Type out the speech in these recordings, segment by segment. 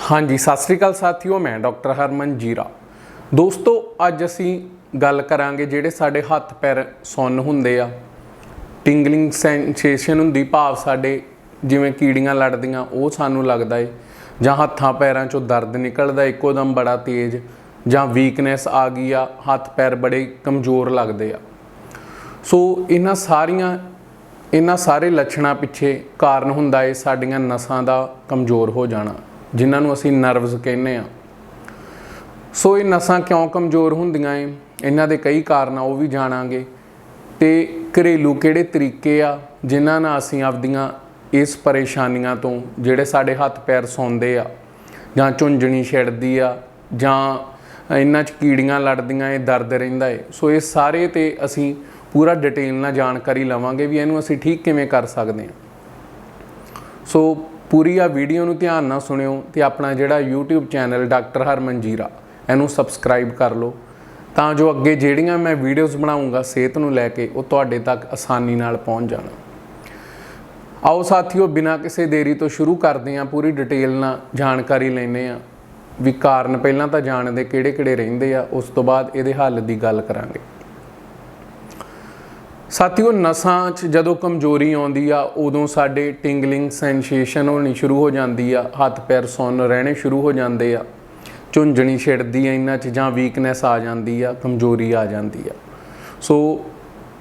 ਹਾਂਜੀ, ਸਤਿ ਸ੍ਰੀ ਅਕਾਲ ਸਾਥੀਓ, ਮੈਂ ਡਾਕਟਰ ਹਰਮਨ ਜੀਰਾ। ਦੋਸਤੋ, ਅੱਜ ਅਸੀਂ ਗੱਲ ਕਰਾਂਗੇ ਜਿਹੜੇ ਸਾਡੇ ਹੱਥ ਪੈਰ ਸੁੰਨ ਹੁੰਦੇ ਆ। ਟਿੰਗਲਿੰਗ ਸੈਂਸੇਸ਼ਨ ਹੁੰਦੀ, ਭਾਵ ਸਾਡੇ ਜਿਵੇਂ ਕੀੜੀਆਂ ਲੜਦੀਆਂ, ਉਹ ਸਾਨੂੰ ਲੱਗਦਾ ਏ। ਜਾਂ ਹੱਥਾਂ ਪੈਰਾਂ 'ਚੋਂ ਦਰਦ ਨਿਕਲਦਾ ਇੱਕੋ ਦਮ ਬੜਾ ਤੇਜ਼, ਜਾਂ ਵੀਕਨੈਸ ਆ ਗਈ ਆ, ਹੱਥ ਪੈਰ ਬੜੇ ਕਮਜ਼ੋਰ ਲੱਗਦੇ ਆ। ਸੋ, ਇਹਨਾਂ ਸਾਰੀਆਂ, ਇਹਨਾਂ ਸਾਰੇ ਲੱਛਣਾਂ ਪਿੱਛੇ ਕਾਰਨ ਹੁੰਦਾ ਏ, ਸਾਡੀਆਂ ਨਸਾਂ ਦਾ ਕਮਜ਼ੋਰ ਹੋ ਜਾਣਾ। ਜਿਨ੍ਹਾਂ ਨੂੰ ਅਸੀਂ ਨਰਵਸ ਕਹਿੰਦੇ ਆ ਸੋ ਇਹ ਨਸਾਂ ਕਿਉਂ ਕਮਜ਼ੋਰ ਹੁੰਦੀਆਂ ਏ? ਇਹਨਾਂ ਦੇ ਕਈ ਕਾਰਨ ਆ, ਉਹ ਵੀ ਜਾਣਾਂਗੇ। ਤੇ ਘਰੇਲੂ ਕਿਹੜੇ ਤਰੀਕੇ ਆ ਜਿਨ੍ਹਾਂ ਨਾਲ ਅਸੀਂ ਆਪਦੀਆਂ ਇਸ ਪਰੇਸ਼ਾਨੀਆਂ ਤੋਂ ਜਿਹੜੇ ਸਾਡੇ ਹੱਥ ਪੈਰ ਸੌਂਦੇ ਆ, ਜਾਂ ਝੁੰਝਣੀ ਛਿੜਦੀ ਆ, ਜਾਂ ਇਹਨਾਂ 'ਚ ਕੀੜੀਆਂ ਲੜਦੀਆਂ ਏ, ਦਰਦ ਰਹਿੰਦਾ ਏ। ਸੋ ਇਹ ਸਾਰੇ ਤੇ ਅਸੀਂ ਪੂਰਾ ਡਿਟੇਲ ਨਾਲ ਜਾਣਕਾਰੀ ਲਵਾਂਗੇ ਵੀ ਇਹਨੂੰ ਅਸੀਂ ਠੀਕ ਕਿਵੇਂ ਕਰ ਸਕਦੇ ਹਾਂ। ਸੋ ਪੂਰੀ ਆ ਵੀਡੀਓ ਨੂੰ ਧਿਆਨ ਨਾਲ ਸੁਣਿਓ ਤੇ ਆਪਣਾ ਜਿਹੜਾ YouTube ਚੈਨਲ ਡਾਕਟਰ ਹਰਮਨ ਜੀਰਾ, ਇਹਨੂੰ ਸਬਸਕ੍ਰਾਈਬ ਕਰ ਲਓ। ਤਾਂ ਜੋ ਅੱਗੇ ਜਿਹੜੀਆਂ ਮੈਂ ਵੀਡੀਓਜ਼ ਬਣਾਉਂਗਾ, ਸਿਹਤ ਨੂੰ ਲੈ ਕੇ, ਉਹ ਤੁਹਾਡੇ ਤੱਕ ਆਸਾਨੀ ਨਾਲ ਪਹੁੰਚ ਜਾਣ। ਆਓ ਸਾਥੀਓ, ਬਿਨਾਂ ਕਿਸੇ ਦੇਰੀ ਤੋਂ ਸ਼ੁਰੂ ਕਰਦੇ ਹਾਂ, ਪੂਰੀ ਡਿਟੇਲ ਨਾਲ ਜਾਣਕਾਰੀ ਲੈਨੇ ਆ ਵੀ ਕਾਰਨ ਪਹਿਲਾਂ ਤਾਂ ਜਾਣਦੇ ਕਿਹੜੇ-ਕਿਹੜੇ ਰਹਿੰਦੇ ਆ, ਉਸ ਤੋਂ ਬਾਅਦ ਇਹਦੇ ਹੱਲ ਦੀ ਗੱਲ ਕਰਾਂਗੇ। ਸਾਥੀਓ, ਨਸਾਂ 'ਚ ਜਦੋਂ ਕਮਜ਼ੋਰੀ ਆਉਂਦੀ ਆ, ਉਦੋਂ ਸਾਡੇ ਟਿੰਗਲਿੰਗ ਸੈਂਸੇਸ਼ਨ ਹੋਣੀ ਸ਼ੁਰੂ ਹੋ ਜਾਂਦੀ ਆ, ਹੱਥ ਪੈਰ ਸੁੰਨ ਰਹਿਣੇ ਸ਼ੁਰੂ ਹੋ ਜਾਂਦੇ ਆ। ਝੁੰਝਣੀ ਛਿੜਦੀ ਆ ਇਹਨਾਂ 'ਚ ਜਾਂ ਵੀਕਨੈਸ ਆ ਜਾਂਦੀ ਆ, ਕਮਜ਼ੋਰੀ ਆ ਜਾਂਦੀ ਆ। ਸੋ,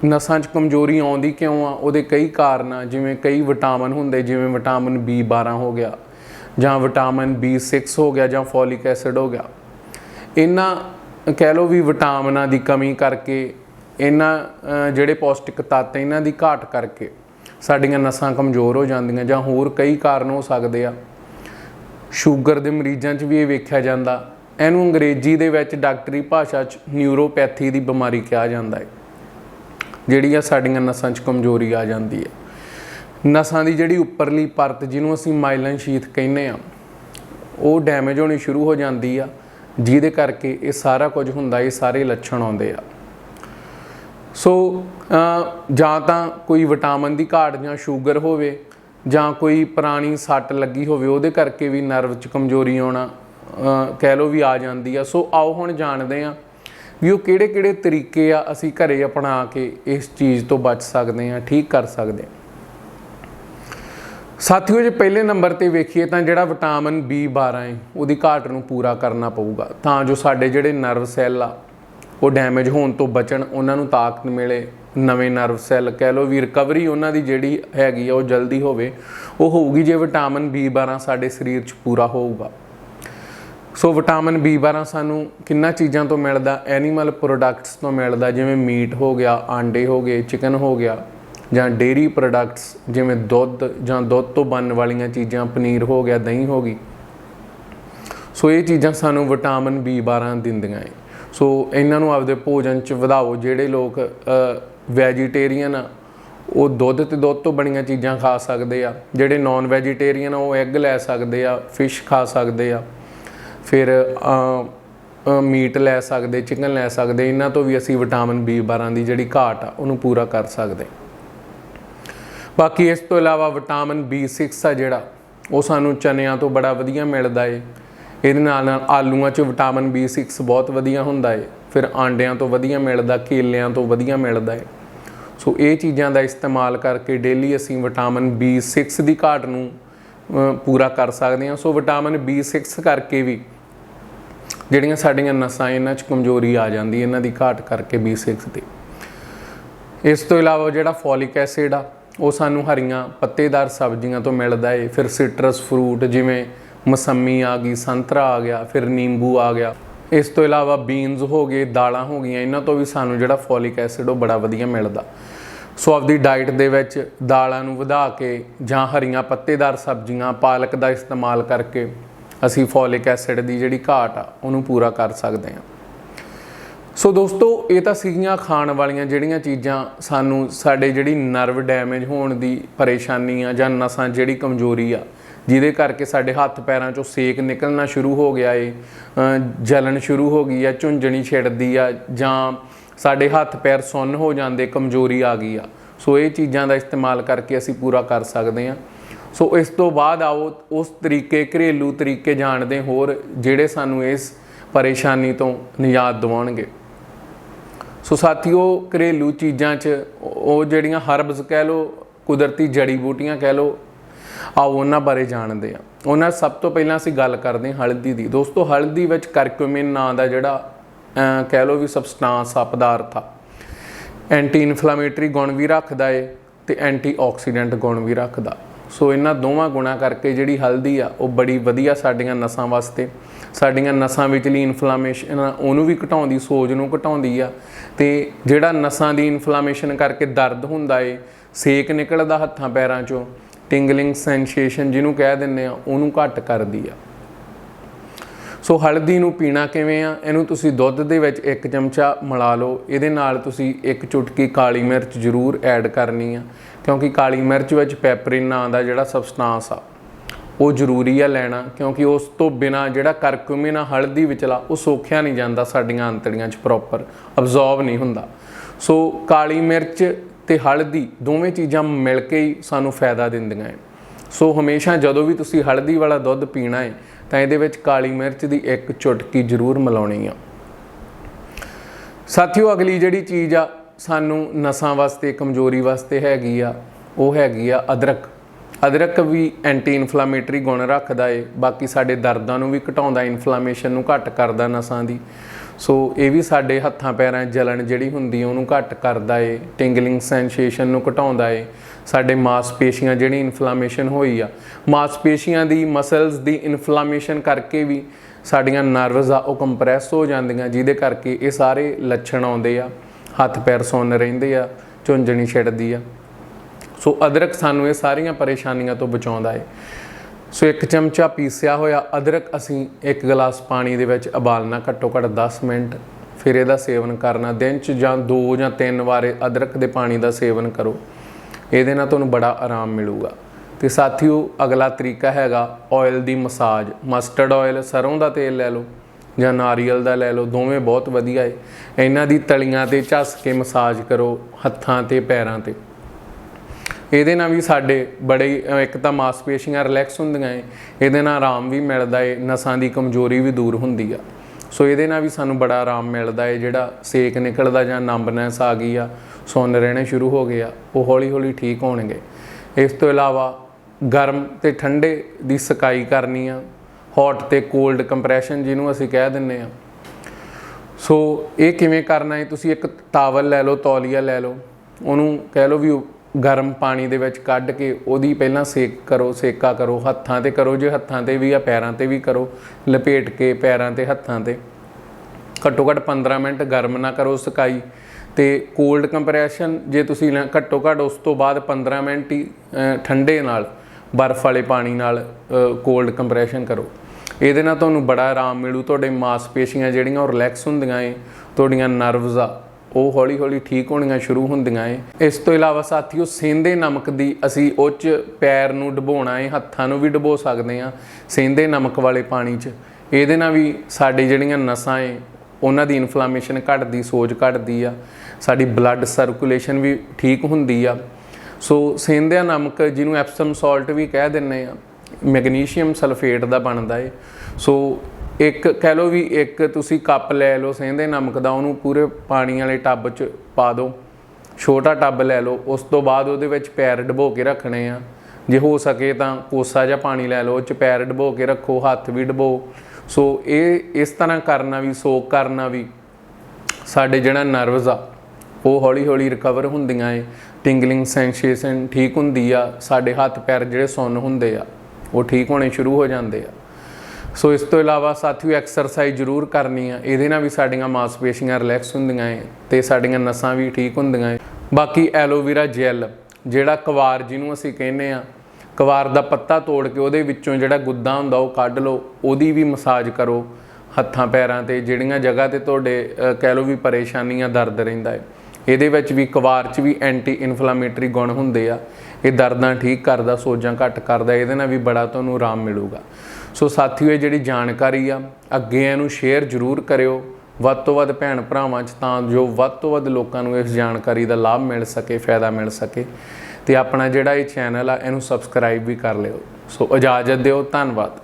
ਨਸਾਂ 'ਚ ਕਮਜ਼ੋਰੀ ਆਉਂਦੀ ਕਿਉਂ ਆ? ਉਹਦੇ ਕਈ ਕਾਰਨ ਆ ਜਿਵੇਂ ਕਈ ਵਿਟਾਮਿਨ ਹੁੰਦੇ, ਜਿਵੇਂ ਵਿਟਾਮਿਨ B12 ਹੋ ਗਿਆ, ਜਾਂ ਵਿਟਾਮਿਨ B6 ਹੋ ਗਿਆ, ਜਾਂ ਫੋਲਿਕ ਐਸਿਡ ਹੋ ਗਿਆ। ਇਹਨਾਂ, ਕਹਿ ਲਓ ਵੀ ਵਿਟਾਮਿਨਾਂ ਦੀ ਕਮੀ ਕਰਕੇ ਇਹਨਾਂ ਜਿਹੜੇ ਪੌਸ਼ਟਿਕ ਤੱਤ ਇਹਨਾਂ ਦੀ ਘਾਟ ਕਰਕੇ ਸਾਡੀਆਂ ਨਸਾਂ ਕਮਜ਼ੋਰ ਹੋ ਜਾਂਦੀਆਂ ਜਾਂ ਹੋਰ ਕਈ ਕਾਰਨ ਹੋ ਸਕਦੇ ਆ। ਸ਼ੂਗਰ ਦੇ ਮਰੀਜ਼ਾਂ 'ਚ ਵੀ ਇਹ ਵੇਖਿਆ ਜਾਂਦਾ। ਇਹਨੂੰ ਅੰਗਰੇਜ਼ੀ ਦੇ ਵਿੱਚ ਡਾਕਟਰੀ ਭਾਸ਼ਾ 'ਚ ਨਿਊਰੋਪੈਥੀ ਦੀ ਬਿਮਾਰੀ ਕਿਹਾ ਜਾਂਦਾ ਹੈ। ਜਿਹੜੀ ਆ ਸਾਡੀਆਂ ਨਸਾਂ 'ਚ ਕਮਜ਼ੋਰੀ ਆ ਜਾਂਦੀ ਹੈ। ਨਸਾਂ ਦੀ ਜਿਹੜੀ ਉੱਪਰਲੀ ਪਰਤ ਜਿਹਨੂੰ ਅਸੀਂ ਮਾਈਲਨ ਸ਼ੀਥ ਕਹਿੰਦੇ ਆ ਉਹ ਡੈਮੇਜ ਹੋਣੀ ਸ਼ੁਰੂ ਹੋ ਜਾਂਦੀ ਆ। ਜਿਹਦੇ ਕਰਕੇ ਇਹ ਸਾਰਾ ਕੁਝ ਹੁੰਦਾ, ਇਹ ਸਾਰੇ ਲੱਛਣ ਆਉਂਦੇ ਆ। ਸੋ ਜਾਂ ਤਾਂ ਕੋਈ ਵਿਟਾਮਿਨ ਦੀ ਘਾਟ ਜਾਂ ਸ਼ੂਗਰ ਹੋਵੇ, ਜਾਂ ਕੋਈ ਪੁਰਾਣੀ ਸੱਟ ਲੱਗੀ ਹੋਵੇ, ਉਹਦੇ ਕਰਕੇ ਵੀ ਨਰਵ 'ਚ ਕਮਜ਼ੋਰੀ ਆਉਣਾ ਕਹਿ ਲਓ ਵੀ ਆ ਜਾਂਦੀ ਆ। ਸੋ, ਆਓ ਹੁਣ ਜਾਣਦੇ ਆ ਵੀ ਉਹ ਕਿਹੜੇ-ਕਿਹੜੇ ਤਰੀਕੇ ਆ ਅਸੀਂ ਘਰੇ ਅਪਣਾ ਕੇ ਇਸ ਚੀਜ਼ ਤੋਂ ਬਚ ਸਕਦੇ ਆ ਠੀਕ ਕਰ ਸਕਦੇ ਆ ਸਾਥੀਓ, ਜੇ ਪਹਿਲੇ ਨੰਬਰ ਤੇ ਵੇਖੀਏ ਤਾਂ ਜਿਹੜਾ ਵਿਟਾਮਿਨ B12 ਹੈ ਉਹਦੀ ਘਾਟ ਨੂੰ ਪੂਰਾ ਕਰਨਾ ਪਊਗਾ। ਤਾਂ ਜੋ ਸਾਡੇ ਜਿਹੜੇ ਨਰਵ ਸੈੱਲ ਆ ਉਹ ਡੈਮੇਜ ਹੋਣ ਤੋਂ ਬਚਣ, ਉਹਨਾਂ ਨੂੰ ਤਾਕਤ ਮਿਲੇ, ਨਵੇਂ ਨਰਵ ਸੈੱਲ ਕਹਿ ਲਓ ਵੀ ਰਿਕਵਰੀ ਉਹਨਾਂ ਦੀ ਜਿਹੜੀ ਹੈਗੀ ਆ, ਉਹ ਜਲਦੀ ਹੋਵੇ, ਉਹ ਹੋਊਗੀ ਜੇ ਵਿਟਾਮਿਨ B12 ਸਾਡੇ ਸਰੀਰ 'ਚ ਪੂਰਾ ਹੋਊਗਾ। ਸੋ ਵਿਟਾਮਿਨ B12 ਸਾਨੂੰ ਕਿੰਨਾ ਚੀਜ਼ਾਂ ਤੋਂ ਮਿਲਦਾ? ਐਨੀਮਲ ਪ੍ਰੋਡਕਟਸ ਤੋਂ ਮਿਲਦਾ, ਜਿਵੇਂ ਮੀਟ ਹੋ ਗਿਆ, ਆਂਡੇ ਹੋ ਗਏ ਚਿਕਨ ਹੋ ਗਿਆ, ਜਾਂ ਡੇਰੀ ਪ੍ਰੋਡਕਟਸ ਜਿਵੇਂ ਦੁੱਧ ਜਾਂ ਦੁੱਧ ਤੋਂ ਬਣਨ ਵਾਲੀਆਂ ਚੀਜ਼ਾਂ, ਪਨੀਰ ਹੋ ਗਿਆ, ਦਹੀਂ ਹੋ ਗਈ। ਸੋ ਇਹ ਚੀਜ਼ਾਂ ਸਾਨੂੰ ਵਿਟਾਮਿਨ B12 ਦਿੰਦੀਆਂ ਏ। ਸੋ ਇਹਨਾਂ ਨੂੰ ਆਪਦੇ ਭੋਜਨ ਚ ਵਧਾਓ, ਜਿਹੜੇ ਲੋਕ ਵੈਜੀਟੇਰੀਅਨ ਆ, ਉਹ ਦੁੱਧ ਤੇ ਦੁੱਧ ਤੋਂ ਬਣੀਆਂ ਚੀਜ਼ਾਂ ਖਾ ਸਕਦੇ ਆ। ਜਿਹੜੇ ਨਾਨ ਵੈਜੀਟੇਰੀਅਨ ਆ, ਉਹ ਐਗ ਲੈ ਸਕਦੇ ਆ ਫਿਸ਼ ਖਾ ਸਕਦੇ ਆ। ਫਿਰ ਮੀਟ ਲੈ ਸਕਦੇ ਚਿਕਨ ਲੈ ਸਕਦੇ, ਇਹਨਾਂ ਤੋਂ ਵੀ ਅਸੀਂ ਵਿਟਾਮਿਨ B12 ਦੀ ਜਿਹੜੀ ਘਾਟ ਆ, ਉਹਨੂੰ ਪੂਰਾ ਕਰ ਸਕਦੇ। ਬਾਕੀ ਇਸ ਤੋਂ ਇਲਾਵਾ ਵਿਟਾਮਿਨ B6 ਆ ਜਿਹੜਾ, ਉਹ ਸਾਨੂੰ ਚਨਿਆਂ ਤੋਂ ਬੜਾ ਵਧੀਆ ਮਿਲਦਾ ਏ। ਇਹਦੇ ਨਾਲ ਨਾਲ ਆਲੂਆਂ 'ਚ ਵਿਟਾਮਿਨ B6 ਬਹੁਤ ਵਧੀਆ ਹੁੰਦਾ ਏ। ਫਿਰ ਆਂਡਿਆਂ ਤੋਂ ਵਧੀਆ ਮਿਲਦਾ, ਕੇਲਿਆਂ ਤੋਂ ਵਧੀਆ ਮਿਲਦਾ ਏ। ਸੋ ਇਹ ਚੀਜ਼ਾਂ ਦਾ ਇਸਤੇਮਾਲ ਕਰਕੇ ਡੇਲੀ ਅਸੀਂ ਵਿਟਾਮਿਨ B6 ਦੀ ਘਾਟ ਨੂੰ ਪੂਰਾ ਕਰ ਸਕਦੇ ਹਾਂ। ਸੋ ਵਿਟਾਮਿਨ B6 ਕਰਕੇ ਵੀ ਜਿਹੜੀਆਂ ਸਾਡੀਆਂ ਨਸਾਂ ਇਹਨਾਂ 'ਚ ਕਮਜ਼ੋਰੀ ਆ ਜਾਂਦੀ ਇਹਨਾਂ ਦੀ ਘਾਟ ਕਰਕੇ B6 ਦੀ ਇਸ ਤੋਂ ਇਲਾਵਾ ਜਿਹੜਾ ਫੋਲਿਕ ਐਸਿਡ ਆ, ਉਹ ਸਾਨੂੰ ਹਰੀਆਂ ਪੱਤੇਦਾਰ ਸਬਜ਼ੀਆਂ ਤੋਂ ਮਿਲਦਾ ਏ। ਫਿਰ ਸਿਟਰਸ ਫਰੂਟ ਜਿਵੇਂ ਮਸੰਮੀ ਆ ਗਈ, ਸੰਤਰਾ ਆ ਗਿਆ, ਫਿਰ ਨਿੰਬੂ ਆ ਗਿਆ। ਇਸ ਤੋਂ ਇਲਾਵਾ ਬੀਨਸ ਹੋ ਗਏ, ਦਾਲਾਂ ਹੋ ਗਈਆਂ, ਇਹਨਾਂ ਤੋਂ ਵੀ ਸਾਨੂੰ ਜਿਹੜਾ ਫੋਲਿਕ ਐਸਿਡ ਉਹ ਬੜਾ ਵਧੀਆ ਮਿਲਦਾ। ਸੋ ਆਪਦੀ ਡਾਈਟ ਦੇ ਵਿੱਚ ਦਾਲਾਂ ਨੂੰ ਵਧਾ ਕੇ ਜਾਂ ਹਰੀਆਂ ਪੱਤੇਦਾਰ ਸਬਜ਼ੀਆਂ, ਪਾਲਕ ਦਾ ਇਸਤੇਮਾਲ ਕਰਕੇ ਅਸੀਂ ਫੋਲਿਕ ਐਸਿਡ ਦੀ ਜਿਹੜੀ ਘਾਟ ਆ, ਉਹਨੂੰ ਪੂਰਾ ਕਰ ਸਕਦੇ ਹਾਂ। ਸੋ ਦੋਸਤੋ, ਇਹ ਤਾਂ ਸੀਗੀਆਂ ਖਾਣ ਵਾਲੀਆਂ ਜਿਹੜੀਆਂ ਚੀਜ਼ਾਂ ਸਾਨੂੰ ਸਾਡੇ ਜਿਹੜੀ ਨਰਵ ਡੈਮੇਜ ਹੋਣ ਦੀ ਪਰੇਸ਼ਾਨੀ ਆ ਜਾਂ ਨਸਾਂ ਜਿਹੜੀ ਕਮਜ਼ੋਰੀ ਆ ਜਿਹਦੇ ਕਰਕੇ ਸਾਡੇ ਹੱਥ ਪੈਰਾਂ 'ਚੋਂ ਸੇਕ ਨਿਕਲਣਾ ਸ਼ੁਰੂ ਹੋ ਗਿਆ ਏ ਅ, ਜਲਣ ਸ਼ੁਰੂ ਹੋ ਗਈ ਆ ਝੁੰਝਣੀ ਛਿੜਦੀ ਆ ਜਾਂ ਸਾਡੇ ਹੱਥ ਪੈਰ ਸੁੰਨ ਹੋ ਜਾਂਦੇ ਕਮਜ਼ੋਰੀ ਆ ਗਈ ਆ। ਸੋ ਇਹ ਚੀਜ਼ਾਂ ਦਾ ਇਸਤੇਮਾਲ ਕਰਕੇ ਅਸੀਂ ਪੂਰਾ ਕਰ ਸਕਦੇ ਹਾਂ। ਸੋ ਇਸ ਤੋਂ ਬਾਅਦ ਆਓ ਉਸ ਤਰੀਕੇ ਘਰੇਲੂ ਤਰੀਕੇ ਜਾਣਦੇ ਹੋਰ ਜਿਹੜੇ ਸਾਨੂੰ ਇਸ ਪਰੇਸ਼ਾਨੀ ਤੋਂ ਨਿਜਾਤ ਦਿਵਾਉਣਗੇ। ਸੋ ਸਾਥੀਓ ਘਰੇਲੂ ਚੀਜ਼ਾਂ 'ਚ ਉਹ ਜਿਹੜੀਆਂ ਹਰਬਸ ਕਹਿ ਲੋ ਕੁਦਰਤੀ ਜੜੀ ਬੂਟੀਆਂ ਕਹਿ ਲੋ ਆਓ ਉਹਨਾਂ ਬਾਰੇ ਜਾਣਦੇ ਆ ਉਹਨਾਂ ਸਭ ਤੋਂ ਪਹਿਲਾਂ ਅਸੀਂ ਗੱਲ ਕਰਦੇ ਹਾਂ ਹਲਦੀ ਦੀ। ਦੋਸਤੋ, ਹਲਦੀ ਵਿੱਚ ਕਰਕਿਊਮਿਨ ਨਾਂ ਦਾ ਜਿਹੜਾ ਕਹਿ ਲੋ ਵੀ ਸਬਸਟੈਂਸ ਆ, ਪਦਾਰਥ ਆ। ਐਂਟੀ ਇਨਫਲੇਮੇਟਰੀ ਗੁਣ ਵੀ ਰੱਖਦਾ ਏ ਤੇ ਐਂਟੀ ਆਕਸੀਡੈਂਟ ਗੁਣ ਵੀ ਰੱਖਦਾ। ਸੋ ਇਹਨਾਂ ਦੋਵਾਂ ਗੁਣਾਂ ਕਰਕੇ ਜਿਹੜੀ ਹਲਦੀ ਆ, ਉਹ ਬੜੀ ਵਧੀਆ ਸਾਡੀਆਂ ਨਸਾਂ ਵਾਸਤੇ, ਸਾਡੀਆਂ ਨਸਾਂ ਵਿਚਲੀ ਇਨਫਲੇਮੇਸ਼ਨ ਉਹਨੂੰ ਵੀ ਘਟਾਉਂਦੀ, ਸੋਜ ਨੂੰ ਘਟਾਉਂਦੀ ਆ। ਤੇ ਜਿਹੜਾ ਨਸਾਂ ਦੀ ਇਨਫਲੇਮੇਸ਼ਨ ਕਰਕੇ ਦਰਦ ਹੁੰਦਾ ਏ, ਸੇਕ ਨਿਕਲਦਾ ਹੱਥਾਂ ਪੈਰਾਂ 'ਚੋਂ ਟਿੰਗਲਿੰਗ ਸੈਂਸੇਸ਼ਨ ਜਿਹਨੂੰ ਕਹਿ ਦਿੰਦੇ ਆ ਉਹਨੂੰ ਘੱਟ ਕਰਦੀ ਆ। ਸੋ ਹਲਦੀ ਨੂੰ ਪੀਣਾ ਕਿਵੇਂ ਆ? ਇਹਨੂੰ ਤੁਸੀਂ ਦੁੱਧ ਦੇ ਵਿੱਚ ਇੱਕ ਚਮਚਾ ਮਿਲਾ ਲਓ। ਇਹਦੇ ਨਾਲ ਤੁਸੀਂ ਇੱਕ ਚੁਟਕੀ ਕਾਲੀ ਮਿਰਚ ਜ਼ਰੂਰ ਐਡ ਕਰਨੀ ਆ, ਕਿਉਂਕਿ ਕਾਲੀ ਮਿਰਚ ਵਿੱਚ ਪੈਪਰਿਨ ਨਾਂ ਦਾ ਜਿਹੜਾ ਸਬਸਟੈਂਸ ਆ, ਉਹ ਜ਼ਰੂਰੀ ਆ ਲੈਣਾ, ਕਿਉਂਕਿ ਉਸ ਤੋਂ ਬਿਨਾ ਜਿਹੜਾ ਕਰਕੂਮਿਨ ਆ, ਹਲਦੀ ਵਿਚਲਾ, ਉਹ ਸੋਖਿਆ ਨਹੀਂ ਜਾਂਦਾ ਸਾਡੀਆਂ ਅੰਤੜੀਆਂ 'ਚ ਪ੍ਰੋਪਰ ਅਬਜ਼ੌਰਬ ਨਹੀਂ ਹੁੰਦਾ। ਸੋ ਕਾਲੀ ਮਿਰਚ ਤੇ ਹਲਦੀ ਦੋਵੇਂ ਚੀਜ਼ਾਂ ਮਿਲ ਕੇ ਹੀ ਸਾਨੂੰ ਫਾਇਦਾ ਦਿੰਦੀਆਂ ਹੈ ਸੋ ਹਮੇਸ਼ਾ ਜਦੋਂ ਵੀ ਤੁਸੀਂ ਹਲਦੀ ਵਾਲਾ ਦੁੱਧ ਪੀਣਾ ਹੈ ਤਾਂ ਇਹਦੇ ਵਿੱਚ ਕਾਲੀ ਮਿਰਚ ਦੀ ਇੱਕ ਚੁਟਕੀ ਜ਼ਰੂਰ ਮਿਲਾਉਣੀ ਆ। ਸਾਥੀਓ, ਅਗਲੀ ਜਿਹੜੀ ਚੀਜ਼ ਆ, ਸਾਨੂੰ ਨਸਾਂ ਵਾਸਤੇ, ਕਮਜ਼ੋਰੀ ਵਾਸਤੇ ਹੈਗੀ ਆ, ਉਹ ਹੈਗੀ ਆ ਅਦਰਕ। ਅਦਰਕ ਵੀ ਐਂਟੀ ਇਨਫਲਾਮੇਟਰੀ ਗੁਣ ਰੱਖਦਾ ਏ, ਬਾਕੀ ਸਾਡੇ ਦਰਦਾਂ ਨੂੰ ਵੀ ਘਟਾਉਂਦਾ ਇਨਫਲਾਮੇਸ਼ਨ ਨੂੰ ਘੱਟ ਕਰਦਾ ਨਸਾਂ ਦੀ। ਸੋ ਇਹ ਵੀ ਸਾਡੇ ਹੱਥਾਂ ਪੈਰਾਂ 'ਚ ਜਲਣ ਜਿਹੜੀ ਹੁੰਦੀ ਉਹਨੂੰ ਘੱਟ ਕਰਦਾ ਏ ਟਿੰਗਲਿੰਗ ਸੈਂਸੇਸ਼ਨ ਨੂੰ ਘਟਾਉਂਦਾ ਏ। ਸਾਡੇ ਮਾਸਪੇਸ਼ੀਆਂ ਜਿਹੜੀ ਇਨਫਲੇਮੇਸ਼ਨ ਹੋਈ ਆ, ਮਾਸਪੇਸ਼ੀਆਂ ਦੀ ਮਸਲਸ ਦੀ ਇਨਫਲੇਮੇਸ਼ਨ ਕਰਕੇ ਵੀ ਸਾਡੀਆਂ ਨਰਵਸ ਆ, ਉਹ ਕੰਪਰੈਸ ਹੋ ਜਾਂਦੀਆਂ, ਜਿਹਦੇ ਕਰਕੇ ਇਹ ਸਾਰੇ ਲੱਛਣ ਆਉਂਦੇ ਆ। ਹੱਥ ਪੈਰ ਸੁੰਨ ਰਹਿੰਦੇ ਆ ਝੁੰਝਣੀ ਛਿੜਦੀ ਆ। ਸੋ ਅਦਰਕ ਸਾਨੂੰ ਇਹ ਸਾਰੀਆਂ ਪਰੇਸ਼ਾਨੀਆਂ ਤੋਂ ਬਚਾਉਂਦਾ ਏ। ਸੋ ਇੱਕ ਚਮਚਾ ਪੀਸਿਆ ਹੋਇਆ ਅਦਰਕ ਅਸੀਂ ਇੱਕ ਗਲਾਸ ਪਾਣੀ ਦੇ ਵਿੱਚ ਉਬਾਲਣਾ ਘੱਟੋ ਘੱਟ 10 ਮਿੰਟ ਫਿਰ ਇਹਦਾ ਸੇਵਨ ਕਰਨਾ, ਦਿਨ 'ਚ ਜਾਂ 2 ਜਾਂ 3 ਵਾਰ ਅਦਰਕ ਦੇ ਪਾਣੀ ਦਾ ਸੇਵਨ ਕਰੋ, ਇਹਦੇ ਨਾਲ ਤੁਹਾਨੂੰ ਬੜਾ ਆਰਾਮ ਮਿਲੂਗਾ। ਤੇ ਸਾਥੀਓ, ਅਗਲਾ ਤਰੀਕਾ ਹੈਗਾ ਆਇਲ ਦੀ ਮਸਾਜ ਮਸਟਰਡ ਆਇਲ ਸਰੋਂ ਦਾ ਤੇਲ ਲੈ ਲਓ ਜਾਂ ਨਾਰੀਅਲ ਦਾ ਲੈ ਲਓ, ਦੋਵੇਂ ਬਹੁਤ ਵਧੀਆ ਏ। ਇਹਨਾਂ ਦੀ ਤਲੀਆਂ ਤੇ ਝੱਸ ਕੇ ਮਸਾਜ ਕਰੋ, ਹੱਥਾਂ ਤੇ, ਪੈਰਾਂ ਤੇ। ਇਹਦੇ ਨਾਲ ਵੀ ਸਾਡੇ ਬੜੇ ਇੱਕ ਤਾਂ ਮਾਸਪੇਸ਼ੀਆਂ ਰਿਲੈਕਸ ਹੁੰਦੀਆਂ ਏ, ਇਹਦੇ ਨਾਲ ਆਰਾਮ ਵੀ ਮਿਲਦਾ ਏ, ਨਸਾਂ ਦੀ ਕਮਜ਼ੋਰੀ ਵੀ ਦੂਰ ਹੁੰਦੀ ਆ। ਸੋ ਇਹਦੇ ਨਾਲ ਵੀ ਸਾਨੂੰ ਬੜਾ ਆਰਾਮ ਮਿਲਦਾ ਏ, ਜਿਹੜਾ ਸੇਕ ਨਿਕਲਦਾ ਜਾਂ ਨੰਬਨੈਸ ਆ ਗਈ ਆ, ਸੁੰਨ ਰਹਿਣੇ ਸ਼ੁਰੂ ਹੋ ਗਏ ਆ, ਉਹ ਹੌਲੀ ਹੌਲੀ ਠੀਕ ਹੋਣਗੇ। ਇਸ ਤੋਂ ਇਲਾਵਾ ਗਰਮ ਤੇ ਠੰਡੇ ਦੀ ਸਕਾਈ ਕਰਨੀ ਆ ਹੌਟ ਤੇ ਕੋਲਡ ਕੰਪਰੈਸ਼ਨ ਜਿਹਨੂੰ ਅਸੀਂ ਕਹਿ ਦਿੰਨੇ ਆ। ਸੋ ਇਹ ਕਿਵੇਂ ਕਰਨਾ ਹੈ ਤੁਸੀਂ ਇੱਕ ਟਾਵਲ ਲੈ ਲਓ, ਤੌਲੀਆ ਲੈ ਲਓ, ਉਹਨੂੰ ਕਹਿ ਲਓ ਵੀ ਉਹ ਗਰਮ ਪਾਣੀ ਦੇ ਵਿੱਚ ਕੱਢ ਕੇ ਉਹਦੀ ਪਹਿਲਾਂ ਸੇਕ ਕਰੋ, ਸੇਕਾ ਕਰੋ, ਹੱਥਾਂ ਤੇ ਕਰੋ, ਜੇ ਹੱਥਾਂ ਤੇ ਵੀ ਆ, ਪੈਰਾਂ ਤੇ ਵੀ ਕਰੋ, ਲਪੇਟ ਕੇ ਪੈਰਾਂ ਤੇ, ਹੱਥਾਂ ਤੇ। ਘੱਟੋ ਘੱਟ 15 ਮਿੰਟ ਗਰਮ ਨਾ ਕਰੋ ਸਕਾਈ ਤੇ ਕੋਲਡ ਕੰਪਰੈਸ਼ਨ, ਜੇ ਤੁਸੀਂ ਲੈ- ਘੱਟੋ ਘੱਟ ਉਸ ਤੋਂ ਬਾਅਦ 15 ਮਿੰਟ ਹੀ ਠੰਡੇ ਨਾਲ, ਬਰਫ਼ ਵਾਲੇ ਪਾਣੀ ਨਾਲ ਕੋਲਡ ਕੰਪਰੈਸ਼ਨ ਕਰੋ। ਇਹਦੇ ਨਾਲ ਤੁਹਾਨੂੰ ਬੜਾ ਆਰਾਮ ਮਿਲੂ, ਤੁਹਾਡੇ ਮਾਸਪੇਸ਼ੀਆਂ ਜਿਹੜੀਆਂ ਉਹ ਰਿਲੈਕਸ ਹੁੰਦੀਆਂ ਏ, ਤੁਹਾਡੀਆਂ ਨਰਵਸ ਆ। ਉਹ ਹੌਲੀ ਹੌਲੀ ਠੀਕ ਹੋਣੀਆਂ ਸ਼ੁਰੂ ਹੁੰਦੀਆਂ ਏ। ਇਸ ਤੋਂ ਇਲਾਵਾ ਸਾਥੀਓ ਸੇਂਦੇ ਨਮਕ ਦੀ ਅਸੀਂ ਉਹ 'ਚ ਪੈਰ ਨੂੰ ਡੁਬੋਣਾ ਏ, ਹੱਥਾਂ ਨੂੰ ਵੀ ਡਬੋ ਸਕਦੇ ਆ ਸੇਂਦੇ ਨਮਕ ਵਾਲੇ ਪਾਣੀ 'ਚ। ਇਹਦੇ ਨਾਲ ਵੀ ਸਾਡੇ ਜਿਹੜੀਆਂ ਨਸਾਂ ਏ, ਉਹਨਾਂ ਦੀ ਇਨਫਲੇਮੇਸ਼ਨ ਘਟਦੀ, ਸੋਜ ਘਟਦੀ ਆ। ਸਾਡੀ ਬਲੱਡ ਸਰਕੂਲੇਸ਼ਨ ਵੀ ਠੀਕ ਹੁੰਦੀ ਆ। ਸੋ ਸੇਂਦਿਆ ਨਮਕ ਜਿਹਨੂੰ ਐਪਸਮ ਸਾਲਟ ਵੀ ਕਹਿ ਦਿੰਨੇ ਆ, ਮੈਗਨੀਸ਼ੀਅਮ ਸਲਫੇਟ ਦਾ ਬਣਦਾ ਏ। ਸੋ ਇੱਕ ਕਹਿ ਲਓ ਵੀ ਇੱਕ ਤੁਸੀਂ ਕੱਪ ਲੈ ਲਓ ਸੇਂਦੇ ਨਮਕ ਦਾ, ਉਹਨੂੰ ਪੂਰੇ ਪਾਣੀ ਵਾਲੇ ਟੱਬ 'ਚ ਪਾ ਦਿਓ ਛੋਟਾ ਟੱਬ ਲੈ ਲਓ, ਉਸ ਤੋਂ ਬਾਅਦ ਉਹਦੇ ਵਿੱਚ ਪੈਰ ਡਬੋ ਕੇ ਰੱਖਣੇ ਆ। ਜੇ ਹੋ ਸਕੇ ਤਾਂ ਕੋਸਾ ਜਿਹਾ ਪਾਣੀ ਲੈ ਲਓ, ਉਹ 'ਚ ਪੈਰ ਡਬੋ ਕੇ ਰੱਖੋ, ਹੱਥ ਵੀ ਡਬੋ। ਸੋ ਇਹ ਇਸ ਤਰ੍ਹਾਂ ਕਰਨਾ ਵੀ, ਸੋਕ ਕਰਨਾ ਵੀ ਸਾਡੇ ਜਿਹੜਾ ਨਰਵਸ ਆ, ਉਹ ਹੌਲੀ ਹੌਲੀ ਰਿਕਵਰ ਹੁੰਦੀਆਂ ਏ। ਟਿੰਗਲਿੰਗ ਸੈਂਸੇਸ਼ਨ ਠੀਕ ਹੁੰਦੀ ਆ, ਸਾਡੇ ਹੱਥ ਪੈਰ ਜਿਹੜੇ ਸੁੰਨ ਹੁੰਦੇ ਆ, ਉਹ ਠੀਕ ਹੋਣੇ ਸ਼ੁਰੂ ਹੋ ਜਾਂਦੇ ਆ। ਸੋ ਇਸ ਤੋਂ ਇਲਾਵਾ ਸਾਥੀਓ ਐਕਸਰਸਾਈਜ਼ ਜ਼ਰੂਰ ਕਰਨੀ ਆ। ਇਹਦੇ ਨਾਲ ਵੀ ਸਾਡੀਆਂ ਮਾਸਪੇਸ਼ੀਆਂ ਰਿਲੈਕਸ ਹੁੰਦੀਆਂ ਏ ਤੇ ਸਾਡੀਆਂ ਨਸਾਂ ਵੀ ਠੀਕ ਹੁੰਦੀਆਂ ਏ। ਬਾਕੀ ਐਲੋਵੇਰਾ ਜੈਲ, ਜਿਹੜਾ ਕਵਾਰ ਜਿਹਨੂੰ ਅਸੀਂ ਕਹਿੰਦੇ ਆ, ਕਵਾਰ ਦਾ ਪੱਤਾ ਤੋੜ ਕੇ ਉਹਦੇ ਵਿੱਚੋਂ ਜਿਹੜਾ ਗੁੱਦਾ ਹੁੰਦਾ, ਉਹ ਕੱਢ ਲਓ, ਉਹਦੀ ਵੀ ਮਸਾਜ ਕਰੋ। ਹੱਥਾਂ, ਪੈਰਾਂ ਤੇ ਜਿਹੜੀਆਂ ਜਗ੍ਹਾ ਤੇ ਤੁਹਾਡੇ ਕਹਿ ਲਓ ਵੀ ਪਰੇਸ਼ਾਨੀਆਂ ਦਰਦ ਰਹਿੰਦਾ ਹੈ ਇਹਦੇ ਵਿੱਚ ਵੀ ਕਵਾਰ 'ਚ ਵੀ ਐਂਟੀ ਇਨਫਲਾਮੇਟਰੀ ਗੁਣ ਹੁੰਦੇ ਆ। ਇਹ ਦਰਦਾਂ ਠੀਕ ਕਰਦਾ, ਸੋਜਾਂ ਘੱਟ ਕਰਦਾ, ਇਹਦੇ ਨਾਲ ਵੀ ਬੜਾ ਤੁਹਾਨੂੰ ਆਰਾਮ ਮਿਲੂਗਾ। ਸੋ ਸਾਥੀਓ, ਇਹ ਜਿਹੜੀ ਜਾਣਕਾਰੀ ਆ, ਅੱਗੇ ਇਹਨੂੰ ਸ਼ੇਅਰ ਜ਼ਰੂਰ ਕਰਿਓ। ਵੱਧ ਤੋਂ ਵੱਧ ਭੈਣ ਭਰਾਵਾਂ 'ਚ ਤਾਂ ਜੋ ਵੱਧ ਤੋਂ ਵੱਧ ਲੋਕਾਂ ਨੂੰ ਇਸ ਜਾਣਕਾਰੀ ਦਾ ਲਾਭ ਮਿਲ ਸਕੇ, ਫਾਇਦਾ ਮਿਲ ਸਕੇ। ਤੇ ਆਪਣਾ ਜਿਹੜਾ ਇਹ ਚੈਨਲ ਆ, ਇਹਨੂੰ ਸਬਸਕ੍ਰਾਈਬ ਵੀ ਕਰ ਲਿਓ। ਸੋ ਇਜਾਜ਼ਤ ਦਿਓ, ਧੰਨਵਾਦ।